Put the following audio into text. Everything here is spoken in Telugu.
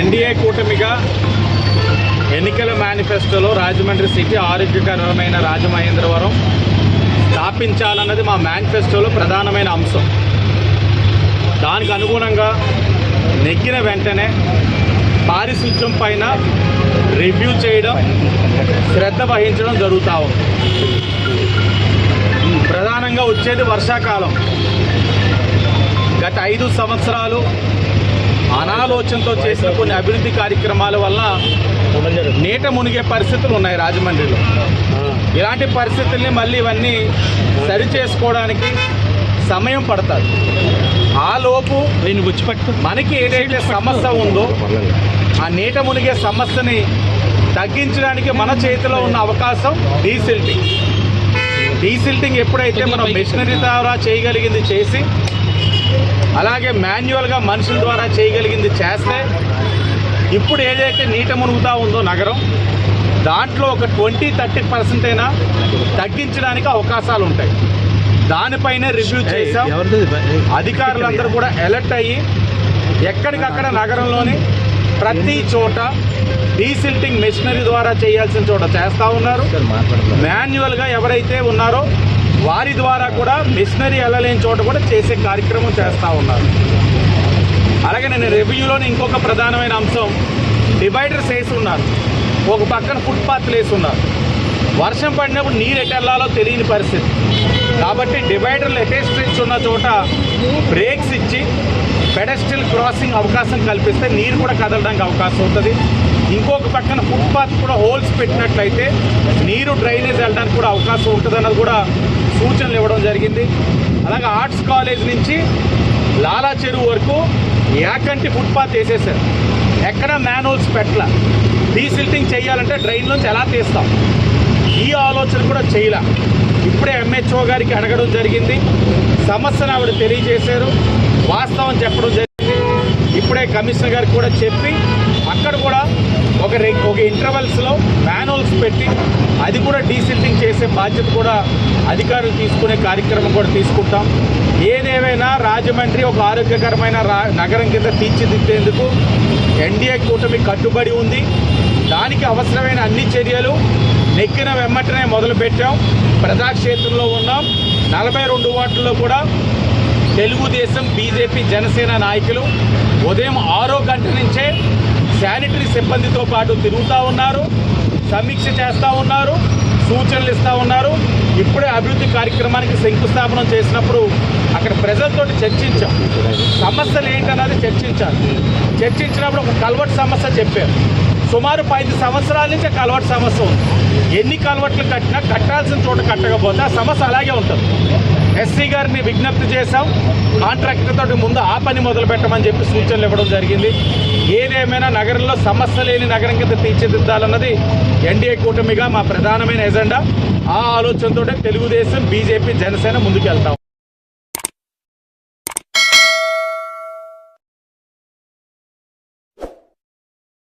ఎన్డీఏ కూటమిగా ఎన్నికల మేనిఫెస్టోలో రాజమండ్రి సిటీ ఆరోగ్యకరమైన రాజమహేంద్రవరం స్థాపించాలన్నది మా మేనిఫెస్టోలో ప్రధానమైన అంశం. దానికి అనుగుణంగా నెగ్గిన వెంటనే పారిశుధ్యం పైన రివ్యూ చేయడం శ్రద్ధ వహించడం జరుగుతూ ఉంది. ప్రధానంగా వచ్చేది వర్షాకాలం. గత ఐదు సంవత్సరాలు అనాలోచనతో చేసిన కొన్ని అభివృద్ధి కార్యక్రమాల వల్ల నీట మునిగే పరిస్థితులు ఉన్నాయి రాజమండ్రిలో. ఇలాంటి పరిస్థితుల్ని మళ్ళీ ఇవన్నీ సరి చేసుకోవడానికి సమయం పడుతుంది. ఆ లోపు నేను గుచ్చిపట్టు. మనకి ఏదైతే సమస్య ఉందో ఆ నీట మునిగే సమస్యని తగ్గించడానికి మన చేతిలో ఉన్న అవకాశం డీసిల్టింగ్. డీసిల్టింగ్ ఎప్పుడైతే మనం మిషనరీ ద్వారా చేయగలిగింది చేసి అలాగే మాన్యువల్గా మనుషుల ద్వారా చేయగలిగింది చేస్తే ఇప్పుడు ఏదైతే నీట మునుగుతా ఉందో నగరం దాంట్లో ఒక ట్వంటీ థర్టీ పర్సెంట్ అయినా తగ్గించడానికి అవకాశాలు ఉంటాయి. దానిపైనే రివ్యూ చేసాం అధికారులందరూ కూడా అలర్ట్ అయ్యి ఎక్కడికక్కడ నగరంలోని ప్రతి చోట డీసిల్టింగ్ మెషినరీ ద్వారా చేయాల్సిన చోట చేస్తూ ఉన్నారు. మాన్యువల్గా ఎవరైతే ఉన్నారో వారి ద్వారా కూడా మిషనరీ వెళ్ళలేని చోట కూడా చేసే కార్యక్రమం చేస్తూ ఉన్నారు. అలాగే నేను రెవెన్యూలోని ఇంకొక ప్రధానమైన అంశం డివైడర్స్ వేసి ఉన్నారు. ఒక పక్కన ఫుట్పాత్లు వేసి ఉన్నారు. వర్షం పడినప్పుడు నీరు ఎటు తెలియని పరిస్థితి. కాబట్టి డివైడర్లు ఎటేస్ట్రిచ్ ఉన్న చోట బ్రేక్స్ ఇచ్చి పెడస్ట్రియల్ క్రాసింగ్ అవకాశం కల్పిస్తే నీరు కూడా కదలడానికి అవకాశం ఉంటుంది. ఇంకొక పక్కన ఫుట్పాత్ కూడా హోల్స్ పెట్టినట్లయితే నీరు డ్రైనేజ్ వెళ్ళడానికి కూడా అవకాశం ఉంటుంది అన్నది కూడా సూచనలు ఇవ్వడం జరిగింది. అలాగే ఆర్ట్స్ కాలేజ్ నుంచి లాలా చెరువు వరకు యాకంటి ఫుట్పాత్ వేసేసారు. ఎక్కడ మ్యాన్హోల్స్ పెట్టల? డీసిల్టింగ్ చేయాలంటే డ్రైన్ నుంచి ఎలా తీస్తాం? ఈ ఆలోచన కూడా చేయలే. ఇప్పుడే ఎంహెచ్ఓ గారికి అడగడం జరిగింది. సమస్యను ఆవిడ తెలియజేశారు. వాస్తవం చెప్పడం జరిగింది. ఇప్పుడే కమిషనర్ గారికి కూడా చెప్పి అక్కడ కూడా ఒక రె ఒక ఇంటర్వెల్స్లో మ్యానువల్స్ పెట్టి అది కూడా డీసిల్టింగ్ చేసే బాధ్యత కూడా అధికారులు తీసుకునే కార్యక్రమం కూడా తీసుకుంటాం. ఏదేమైనా రాజమండ్రి ఒక ఆరోగ్యకరమైన నగరం కింద తీర్చిదిద్దేందుకు ఎన్డీఏ కూటమి కట్టుబడి ఉంది. దానికి అవసరమైన అన్ని చర్యలు నెక్కిన వెమ్మటనే మొదలుపెట్టాం. ప్రజాక్షేత్రంలో ఉన్నాం. నలభై రెండు వార్డుల్లో కూడా తెలుగుదేశం బీజేపీ జనసేన నాయకులు ఉదయం ఆరో గంట నుంచే శానిటరీ సిబ్బందితో పాటు తిరుగుతూ ఉన్నారు సమీక్ష చేస్తూ ఉన్నారు సూచనలు ఇస్తూ ఉన్నారు. ఇప్పుడే అభివృద్ధి కార్యక్రమానికి శంకుస్థాపన చేసినప్పుడు అక్కడ ప్రజలతో చర్చించాం. సమస్యలు ఏంటన్నది చర్చించాలి. చర్చించినప్పుడు ఒక కల్వర్ట్ సమస్య చెప్పారు. సుమారు పది సంవత్సరాల నుంచి కలవట్ సమస్య ఉంది. ఎన్ని కలవట్లు కట్టినా కట్టాల్సిన చోట కట్టకపోతే ఆ సమస్య అలాగే ఉంటుంది. ఎస్సీ గారిని విజ్ఞప్తి చేశాం. కాంట్రాక్టర్తో ముందు ఆ పని మొదలు పెట్టమని చెప్పి సూచనలు ఇవ్వడం జరిగింది. ఏదేమైనా నగరంలో సమస్య లేని నగరం కింద తీర్చిదిద్దాలన్నది ఎన్డీఏ కూటమిగా మా ప్రధానమైన ఎజెండా. ఆ ఆలోచనతో తెలుగుదేశం బీజేపీ జనసేన ముందుకెళ్తాం.